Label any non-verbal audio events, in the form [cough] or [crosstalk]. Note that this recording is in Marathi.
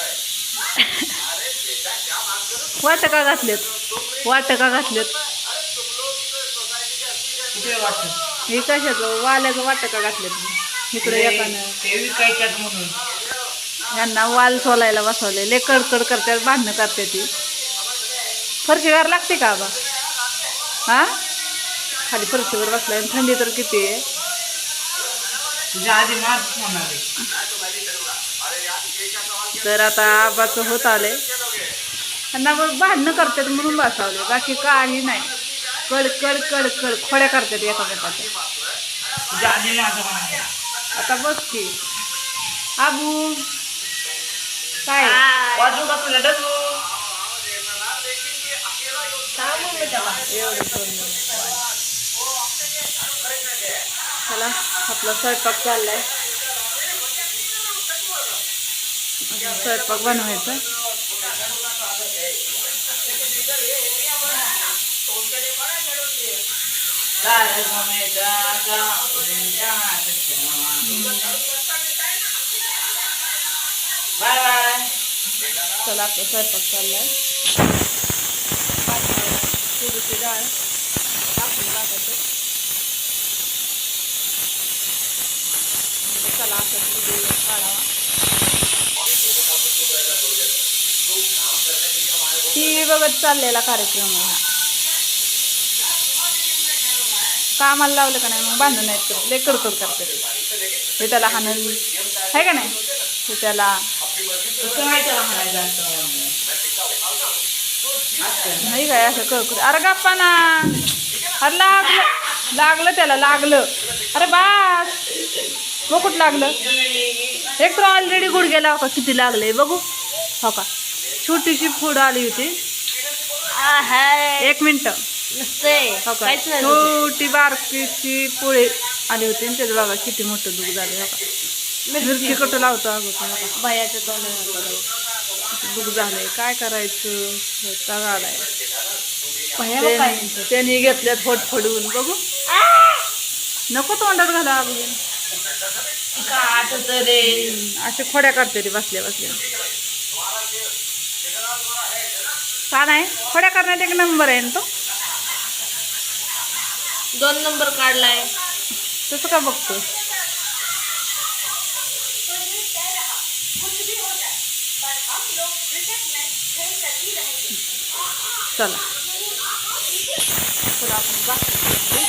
[laughs] वाट का घातलेत. वाट का घातलेत. हे कशाचं? वाल्याचं वाट का घातलेत. इकडे एकानं. म्हणून. यांना वाल सोलायला बसवले. ले कडकड करतात भांडणं करते ती. फरशीवर लागते का बा? हा? खाली फरशीवर बसलाय आणि थंडी तर किती आहे. तुझ्या आधी आहे. तर आता आबाचं होत आले त्यांना मग भांडणं करतात म्हणून बसावले बाकी काही नाही. कड कड कड कड. खोड्या करतात एकामेकाच्या आता बस की. आबू काय? चला आपला स्वयंपाक चाललाय. आता स्वयंपाक बनवायचा बाय बाय चला आपला स्वयंपाक चाललाय तुरीची डाळ टाकून टाकायचं म्हणजे चला असं व्हिडिओ काढावा टी व्ही बघत चाललेला कार्यक्रम हा. कामाला लावलं का नाही मग बांधून नाहीत ले लय कडकड करते हे त्याला हाणल आहे का नाही? हे त्याला. तसं नाही नाही काय असं कळकड अरे गप्पा ना. अरे लागलं. लागलं त्याला लागलं. अरे बास. मग कुठं लागलं. एक तर ऑलरेडी गुडघ्याला हो का किती लागले बघू. हो का? छोटीशी फूड आली होती. एक मिनटं. हो छोटी बारकीची पोळी आली होती आणि त्याचं बघा किती मोठं दुख झाले हो का? मिरची. कुठं लावतो अगं तो, हो तोंड. झालंय. काय करायचं? काय त्यांनी घेतल्यात होट फडवून बघू. नको तोंडात घाला अगोदर. असे खोड्या काढते रे बसल्या बसल्या. का नाही? खोड्या करण्यात एक नंबर आहे ना तो? दोन नंबर काढलाय. तसं का बघतो चला. आपण